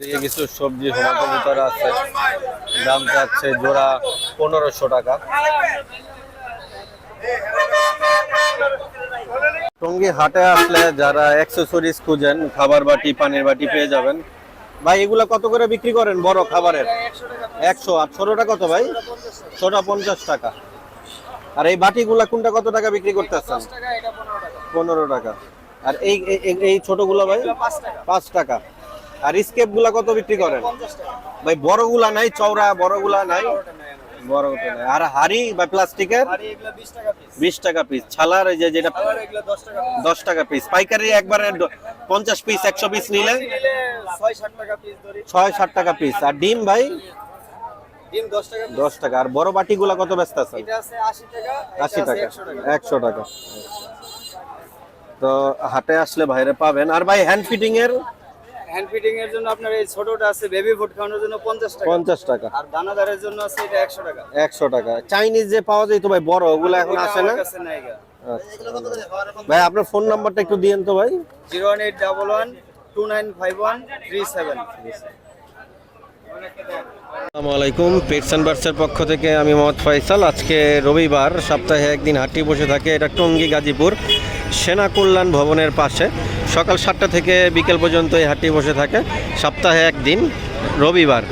কিছু সবজি হোমাটোর ভিতরে আছে। দাম যাচ্ছে জোড়া পনেরোশো টাকা। টঙ্গী হাটে আসলে যারা অ্যাক্সেসরিজ খুঁজেন, খাবার বাটি, পানির বাটি পেয়ে যাবেন। ভাই, এগুলা কত করে বিক্রি করেন বড় খাবারের? একশো আর ছোটটা কত ভাই? ছোটা পঞ্চাশ টাকা। আর এই বাটিগুলা কোনটা কত টাকা বিক্রি করতেছেন? পনেরো টাকা। আর এই- এই ছোটগুলো ভাই? পাঁচ টাকা। আর স্কেপগুলা কত বিক্রি করেন? ভাই বড়গুলা নাই চওড়া বড়গুলা নাই। বড়টা নাই। আর হাড়ি বা প্লাস্টিকের? বিশ টাকা পিস ছালার এই যে যেটা দশ টাকা পিস পাইকারি একবারে পঞ্চাশ পিস একশো পিস নিলে ছয় ষাট টাকা পিস আর ডিম ভাই? দশ টাকা আর বড় বাটিগুলা কত ব্যস্ত আছে? আশি টাকা একশো টাকা। তো হাটে আসলে ভাইরে পাবেন। আর ভাই হ্যান্ড ফিটিং এর হ্যান্ড ফিটিং এর জন্য আপনার এই ছোটটা আছে বেবি ফুড খাওয়ানোর জন্য পঞ্চাশ টাকা। পঞ্চাশ টাকা। আর দানাদারের জন্য আছে এটা একশো টাকা। একশো টাকা। চাইনিজ যে পাওয়া যায় তো ভাই বড় ওগুলো এখন আসে না? কাছে নাই আচ্ছা। ভাই আপনার ফোন নাম্বারটা একটু দিয়েন তো ভাই। Zero one eight double one two nine five one three seven. আসসালামু আলাইকুম পেটস অ্যান্ড বার্ডসের পক্ষ থেকে আমি মোহাম্মদ ফয়সাল। আজকে রবিবার সপ্তাহে একদিন হাটটি বসে থাকে এটা টঙ্গী গাজীপুর সেনা কল্যাণ ভবনের পাশে। সকাল সাতটা থেকে বিকেল পর্যন্ত এই হাটটি বসে থাকে। সপ্তাহে একদিন, রবিবার।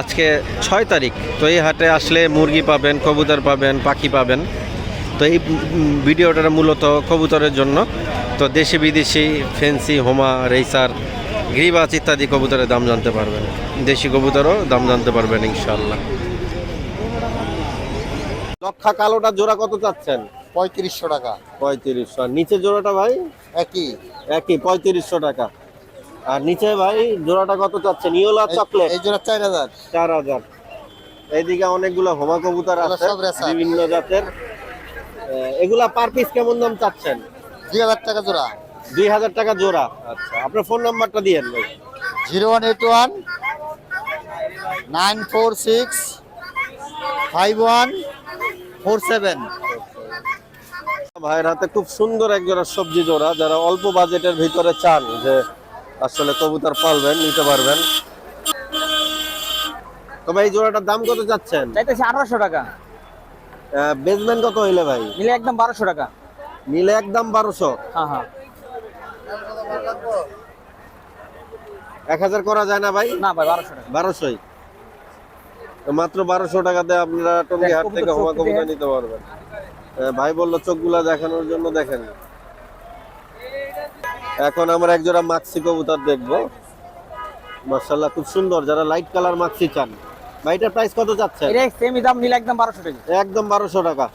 আজকে ছয় তারিখ। তো এই হাটে আসলে মুরগি পাবেন, কবুতর পাবেন, পাখি পাবেন। তো এই ভিডিওটা মূলত কবুতরের জন্য। তো দেশি বিদেশি ফেন্সি, হোমা, রেসার গ্রিবাজ ইত্যাদি কবুতরের দাম জানতে পারবেন। দেশি কবুতরও দাম জানতে পারবেন ইনশাল্লাহ লক্ষা কালোটা জোড়া কত চাচ্ছেন? পঁয়ত্রিশশো টাকা। পঁয়ত্রিশশো। আর নিচে জোড়াটা ভাই? একই। একই পঁয়ত্রিশশো টাকা। আর নিচে ভাই জোড়াটা কত চাচ্ছেন? ইয়োলা চকলেট এই জন্য চার হাজার। চার হাজার। এইদিকে অনেকগুলো হোমা কবুতর আছে বিভিন্ন জাতের। এগুলা পার পিস কেমন দাম চাচ্ছেন? দুই হাজার টাকা জোড়া। দুই হাজার টাকা জোড়া। আচ্ছা আপনার ফোন নাম্বারটা দিয়েন ভাই। Zero one eight one nine four six five one four seven. ভাইয়ের হাতে খুব সুন্দর এক জোড়া সবজি জোড়া যারা অল্প বাজেটের ভিতরে চান যে আসলে কবুতর পালবেন নিতে পারবেন। তো ভাই এই জোড়াটার দাম কত যাচ্ছেন চাইতেছি আঠারোশো টাকা। বেসমেন্ট কত হইলে ভাই? নিলে একদম বারোশো টাকা। নিলে একদম বারোশো। হ্যাঁ হ্যাঁ। এক হাজার করা যায় না ভাই? না ভাই বারোশো টাকা। বারোশোই। মাত্র বারোশো টাকাতে আপনারা টঙ্গি হাট থেকে হোমা কবুতর নিতে পারবেন। ভাই বলল চোখগুলা দেখানোর জন্য দেখেন। এখন আমরা এক জোড়া মাক্সি কবুতর দেখব। মার্শাল্লাহ খুব সুন্দর। যারা লাইট কালার মাক্সি চান। ভাইটার প্রাইস কত যাচ্ছে? সেমি দাম নিলে একদম বারোশো টাকা। একদম বারোশো টাকা।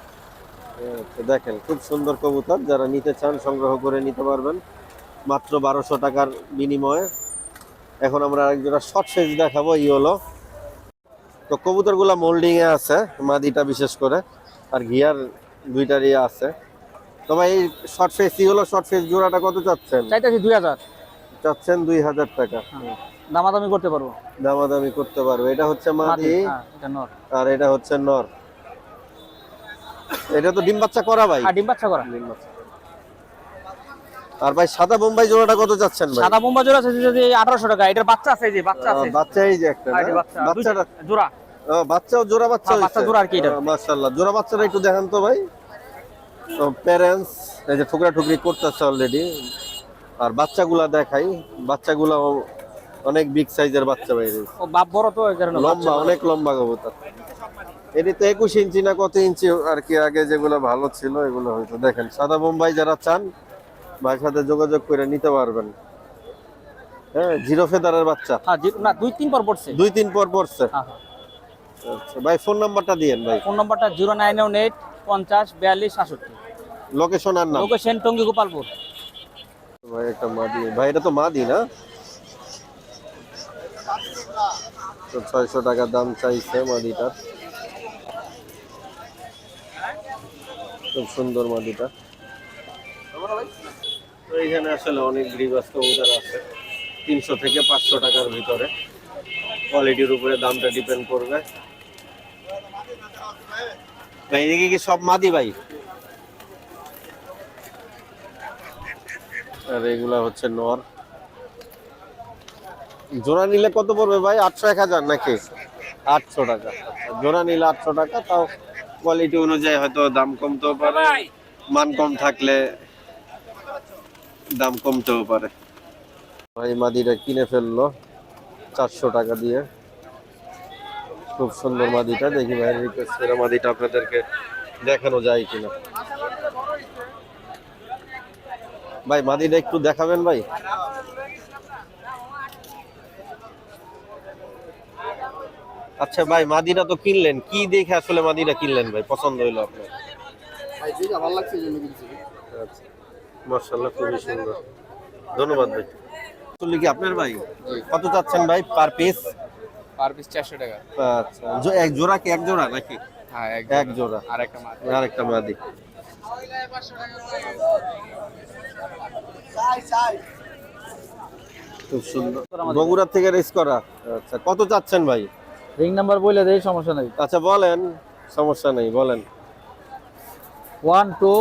দেখেন খুব সুন্দর কবুতর। যারা নিতে চান সংগ্রহ করে নিতে পারবেন। মাত্র বারোশো টাকার বিনিময়ে। এখন আমরা এক জোড়া শর্ট সাইজ দেখাবো ই হলো তো কবুতরগুলা মোল্ডিং এ আছে মাদিটা বিশেষ করে। আর ঘিয়ার দুইটারই আছে। তো ভাই এই শর্ট ফেস ই হলো শর্ট ফেস জোড়াটা কত চাচ্ছেন? চাইতেছি দুই হাজার। চাচ্ছেন দুই হাজার টাকা। দামাদামি করতে পারব। দামাদামি করতে পারবে। এটা হচ্ছে মাদি হ্যাঁ আর এটা হচ্ছে নর। এটা তো ডিম বাচ্চা করা ভাই? আর ডিম বাচ্চা করা। ডিম বাচ্চা। আর ভাই সাদা বোম্বাই জোড়াটা কত যাচ্ছেন ভাই? সাদা বোম্বা জোড়া আছে যদি আঠারোশো টাকা এটার বাচ্চা আছে যে বাচ্চা আছে। বাচ্চা এই যে একটা হ্যাঁ, যে বাচ্চা। জোড়া। বাচ্চাও জোড়া বাচ্চা হ্যাঁ, বাচ্চা জোড়া আর কি এটা। মাশাআল্লাহ। জোড়া বাচ্চাটা একটু দেখান তো ভাই। তো প্যারেন্টস এই যে ঠুকরা ঠুকরি করতেছে অলরেডি আর বাচ্চাগুলা দেখাই। বাচ্চাগুলা অনেক বিগ সাইজের বাচ্চা বাইরে। ও বাপ বড় তো লম্বা অনেক লম্বা কবুতর। এটি তো একুশ ইঞ্চি না কত ইঞ্চি আর কি আগে যেগুলো ভালো ছিল এগুলো হয়তো দেখেন। সাদা বোম্বাই যারা চান ভাই সাথে যোগাযোগ করে নিতে পারবেন। হ্যাঁ জিরো ফেদারের বাচ্চা। হ্যাঁ না দুই তিন পর পড়ছে। দুই তিন পর পড়ছে। হ্যাঁ হ্যাঁ। ভাই ফোন নাম্বারটা দিয়েন ভাই। ফোন নম্বরটা জিরো নাইন ওয়ান এইট পঞ্চাশ বিয়াল্লিশ সাতষট্টি। লোকেশন আর নাম? লোকেশন টঙ্গি গোপালপুর। ভাই একটা মাদি ভাই এটা তো মাদি না? তো ছয়শো টাকা দাম চাইছে মাদিটার খুব সুন্দর মাদিটা তো এইখানে আসলে অনেক গ্রিবাস কবুতর আছে। তিনশো থেকে পাঁচশো টাকার ভিতরে। কোয়ালিটির উপরে দামটা ডিপেন্ড করবে। ভাই এদিকে কি সব মাদি ভাই? আর এগুলা হচ্ছে নর। জোড়া নিলে কত পড়বে ভাই? আটশো এক হাজার নাকি? আটশো টাকা। জোড়া নিলে আটশো টাকা তাও কোয়ালিটি অনুযায়ী হয়তো দাম কমতেও পারে মান কম থাকলে দাম কমতেও পারে। ভাই মাদিটা কিনে ফেলল চারশো টাকা দিয়ে। খুব সুন্দর মাদিটা। দেখি ভাই রিকোয়েস্ট করে মাদিটা আপনাদেরকে দেখানো যায় কিনা। ভাই মাদিটা একটু দেখাবেন ভাই। আচ্ছা ভাই মাদিরা তো কিনলেন। কি দেখে আসলে মাদিরা কিনলেন ভাই? পছন্দ হইল আপনার? আচ্ছা। মার্শাল্লাহ খুবই সুন্দর। ধন্যবাদ ভাই। আসলে কি আপনার ভাই? কত চাচ্ছেন ভাই? Per piece? পার পিস চারশো টাকা। আচ্ছা এক জোড়া কি এক জোড়া নাকি? হ্যাঁ এক জোড়া। আর একটা মাছ আর একটা মাদি। খুব সুন্দর। বগুড়া থেকে রেস করা। আচ্ছা কত চাচ্ছেন ভাই? রিং নাম্বার বলে দেই সমস্যা নেই। আচ্ছা বলেন। সমস্যা নেই বলেন। One two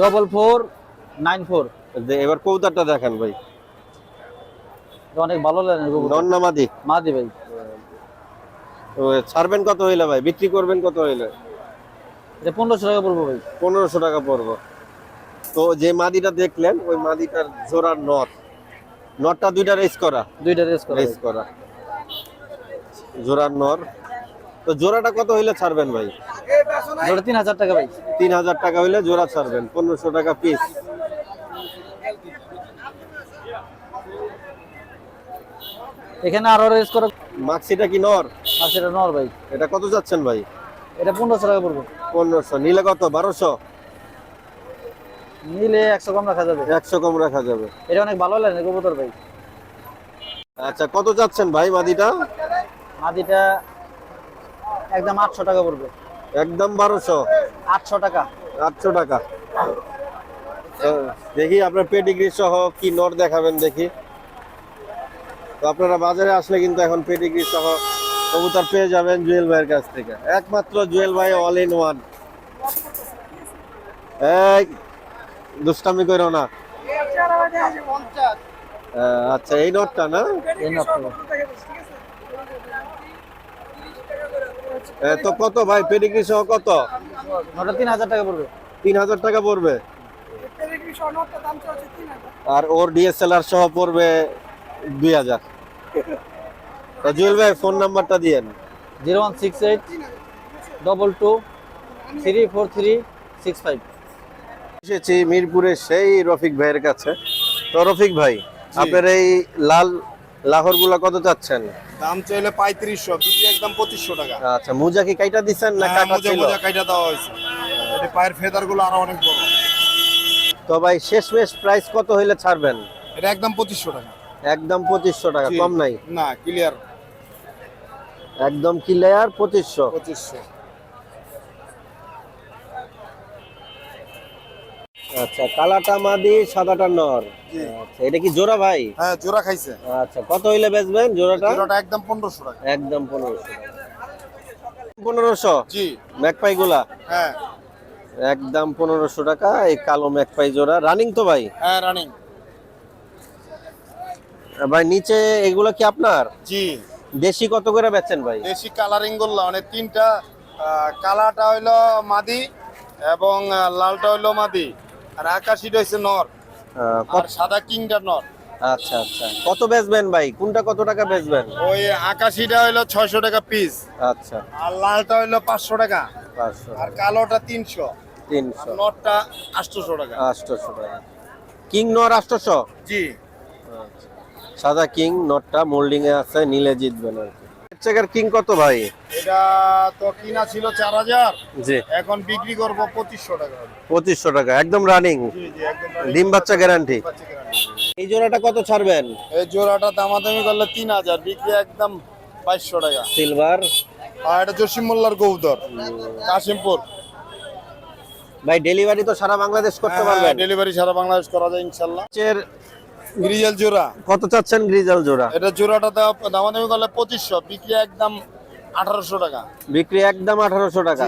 double four nine four. এবার কৌতারটা দেখান ভাই। অনেক ভালো লাগে নন্না মাদি। মা দি ভাই ছাড়বেন কত হইলে ভাই? বিক্রি করবেন কত হইলে? এটা পনেরোশো টাকা পড়ব ভাই। পনেরোশো টাকা পড়ব। তো যে মাদিটা দেখলেন ওই মাদিটার জোড়ার নট নটটা দুইটা রেস করা। দুইটা রেস করে রেস করা। জোড়ার নর। তো জোড়াটা কত হইলে ছাড়বেন ভাই? ওটা তিন হাজার টাকা ভাই। তিন হাজার টাকা হইলে জোড়া ছাড়বেন। পনেরোশো টাকা পিস এখানে আরও রেস করে। মাক্সিটা কি নর? আর সেটা নর ভাই। এটা কত যাচ্ছেন ভাই? এটা পনেরোশো টাকা পড়ব। পনেরোশো। নিলে কত? বারোশো? নিলে একশো কম রাখা যাবে। একশো কম রাখা যাবে। এটা অনেক ভালো লাগে কবুতর ভাই। আচ্ছা কত যাচ্ছেন ভাই মাদিটা? মাদিটা একদম আটশো টাকা পড়বে। একদম বারোশো। আটশো টাকা। আটশো টাকা। দেখি আপনার পেডিগ্রি সহ কি নর দেখাবেন দেখি। তো আপনারা বাজারে আসলে কিন্তু এখন পেডিগ্রি সহ কবুতর পেয়ে যাবেন জুয়েল ভাইয়ের কাছ থেকে। একমাত্র জুয়েল ভাই অল ইন ওয়ান এই দুষ্টামি করো না। আচ্ছা এই নোটটা না? এই নটটা এ, তো কত ভাই? পেডিগ্রি সহ কত? তিন হাজার টাকা পড়বে। তিন হাজার টাকা পড়বে? আর ওর ডিএসএলআর সহ পড়বে দুই হাজার। তো জুয়েল ভাই ফোন নাম্বারটা দিয়েন zero one six eight double two three four three six five এসেছি মিরপুরের সেই রফিক ভাইয়ের কাছে। তো রফিক ভাই আপনার এই লাল লাহোরগুলা কত চাচ্ছেন? দাম চাইলে পঁয়ত্রিশশো বিক্রি একদম পঁচিশশো টাকা। আচ্ছা মুজা কি কাইটা দিচ্ছেন না হ্যাঁ, কাটা মোজা ছিল? মোজা কাইটা দেওয়া হয়েছে। এটা পায়ের ফেদারগুলো আরও অনেক বড়। তো ভাই শেষমেশ প্রাইস কত হইলে ছাড়বেন? এটা একদম পঁচিশশো টাকা। একদম পঁচিশশো টাকা কম নাই। না ক্লিয়ার একদম ক্লিয়ার পঁচিশশো। পঁচিশশো। আচ্ছা কালাটা মাদি সাদাটা নর। আচ্ছা এটা কি জোড়া ভাই? হ্যাঁ জোড়া খাইছে। আচ্ছা কত হইলে বেচবেন জোড়াটা? জোড়াটা একদম পনেরোশো টাকা। একদম পনেরোশো। পনেরোশো? জি। ম্যাকপাই গুলা হ্যাঁ। একদম পনেরোশো টাকা এই কালো ম্যাকপাই জোড়া। রানিং তো ভাই? হ্যাঁ রানিং ভাই নিচে এগুলো কি আপনার? জি। দেশি কত করে বেচেন ভাই? দেশি কালারিংগুলো মানে তিনটা কালাটা হইল মাদি এবং লালটা হইল মাদি। আর আকাশিটা হইছে নর। আর সাদা কিংটা নর। আচ্ছা আচ্ছা। কত বেচবেন ভাই? কোনটা কত টাকা বেচবেন? ওই আকাশিটা হইল ছয়শো টাকা পিস আচ্ছা। আর লালটা হইল পাঁচশো টাকা। পাঁচশো। আর কালোটা তিনশো। তিনশো। নটটা আটশোশো টাকা। আটশোশো টাকা। কিং নর আটশোশো? জি। সাদা কিং নটটা মোল্ডিং এ আছে নিলে জিতবেন আর কি। চেকার কিং কত ভাই? এটা তো কিনা ছিল চার হাজার। জি। এখন বিক্রি করব পঁচিশশো টাকা পঁচিশশো টাকা একদম রানিং জি জি একদম ডিম বাচ্চা গ্যারান্টি এই জোড়াটা কত ছাড়বেন? এই জোড়াটা দামাদামি করলে তিন হাজার বিক্রি একদম বাইশশো টাকা। সিলভার। আর এটা জসিম মোল্লার গৌদর কাশিমপুর। ভাই ডেলিভারি তো সারা বাংলাদেশ করতে পারবেন। ডেলিভারি সারা বাংলাদেশ করা যায় ইনশাল্লাহ। এর গ্রিজেল জোড়া। কত চাচ্ছেন গ্রিজাল জোড়া? এটা জোড়াটা দাম- দামাদামি করলে পঁচিশশো বিক্রি একদম আঠারোশো টাকা। বিক্রি একদম আঠারোশো টাকা।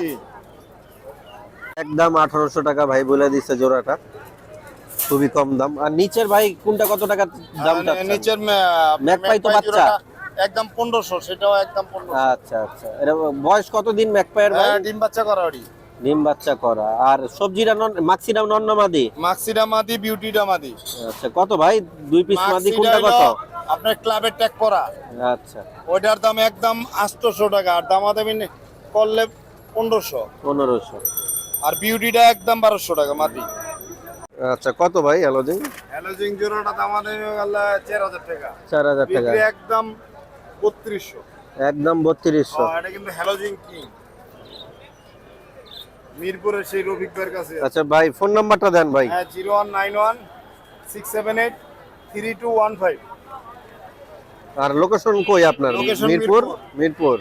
একদম আঠারোশো টাকা ভাই বলে দিচ্ছে জোড়াটা। খুবই কম দাম। আর নিচের ভাই কোনটা কত টাকা দাম নিচের ম্যাকপাই তো বাচ্চা। একদম পনেরোশো সেটাও একদম আচ্ছা আচ্ছা। এটা বয়স কতদিন ম্যাকপায়ের ভাই হ্যাঁ, ডিম বাচ্চা করা ডিম বাচ্চা করা। আর সবজিটা নন মাক্সিডাম নন্ন মাদি মাক্সিডা মাদি বিউটিটা মাদি। আচ্ছা কত ভাই? দুই পিস মাদি কোনটা কত? আপনার ক্লাবের ট্যাগ করা আচ্ছা। ওইটার দাম একদম আটশোশো টাকা আর দামাদামি নে- করলে পনেরোশো। পনেরোশো। আর বিউটিটা একদম বারোশো টাকা মাদি। আচ্ছা কত ভাই অ্যালোজিং? হ্যালোজিং জোড়াটা দামাদামি গেলে চার হাজার টাকা। চার হাজার টাকা। বিক্রি একদম বত্রিশশো। একদম বত্রিশশো। এটা কিন্তু হ্যালোজিং কিং মিরপুরের সেই রফিক ভাইয়ের কাছে আচ্ছা ভাই ফোন নাম্বারটা দেন ভাই। হ্যাঁ zero one nine one six seven eight three two one five. আর লোকেশন কই আপনার? মিরপুর? মিরপুর। মিরপুর।